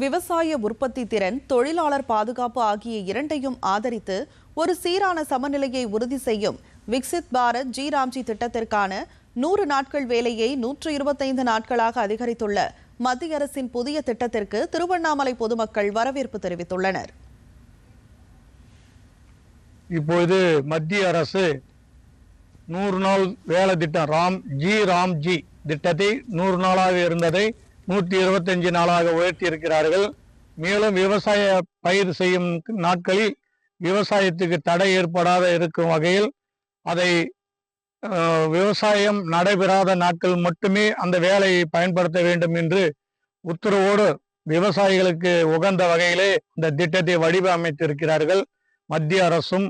விவசாய உற்பத்தி திறன் தொழிலாளர் பாதுகாப்பு ஆகிய இரண்டையும் ஆதரித்து ஒரு சீரான சமநிலையை உறுதி செய்யும் விக்சித் பாரத் ஜி ராம்ஜி திட்டத்திற்கான நூறு நாட்கள் வேலையை நூற்று இருபத்தைந்து நாட்களாக அதிகரித்துள்ள மத்திய அரசின் புதிய திட்டத்திற்கு திருவண்ணாமலை பொதுமக்கள் வரவேற்பு தெரிவித்துள்ளனர். இப்பொழுது மத்திய அரசு நூறு நாள் வேலை திட்டம் ராம் ஜி ராம்ஜி திட்டத்தை நூறு நாளாக இருந்ததை நூற்றி இருபத்தஞ்சு நாளாக உயர்த்தி இருக்கிறார்கள் மேலும் விவசாய பயிர் செய்யும் நாட்களில் விவசாயத்துக்கு தடை ஏற்படாத இருக்கும் வகையில் அதை விவசாயம் நடைபெறாத நாட்கள் மட்டுமே அந்த வேலையை பயன்படுத்த வேண்டும் என்று உத்தரவோடு விவசாயிகளுக்கு உகந்த வகையிலே இந்த திட்டத்தை வடிவமைத்திருக்கிறார்கள். மத்திய அரசும்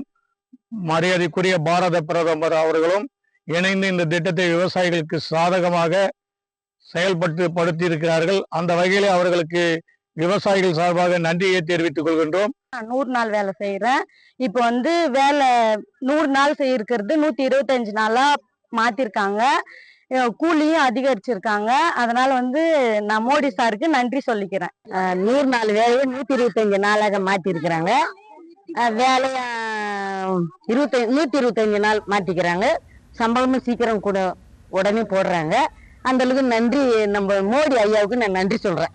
மரியாதைக்குரிய பாரத பிரதமர் அவர்களும் இணைந்து இந்த திட்டத்தை விவசாயிகளுக்கு சாதகமாக செயல்பட்டு படுத்தி இருக்கிறார்கள் அந்த வகையிலே அவர்களுக்கு விவசாயிகள் சார்பாக நன்றியை தெரிவித்துக் கொள்கின்றோம். நான் நூறு நாள் வேலை செய்யறேன் இப்போ வந்து வேலை நூறு நாள் செய்யிருக்கிறது. நூத்தி இருபத்தஞ்சு நாளா மாத்திருக்காங்க. கூலியும் அதிகரிச்சிருக்காங்க. அதனால வந்து நான் மோடி சாருக்கு நன்றி சொல்லிக்கிறேன். நூறு நாள் வேலையை நூத்தி இருபத்தஞ்சு நாளாக மாத்திருக்கிறாங்க. வேலைய இருபத்தி நூத்தி இருபத்தஞ்சு நாள் மாத்திக்கிறாங்க. சம்பளமும் சீக்கிரம் கூட உடனே போடுறாங்க. அந்த அளவுக்கு நன்றி நம்ம மோடி ஐயாவுக்கு நான் நன்றி சொல்றேன்.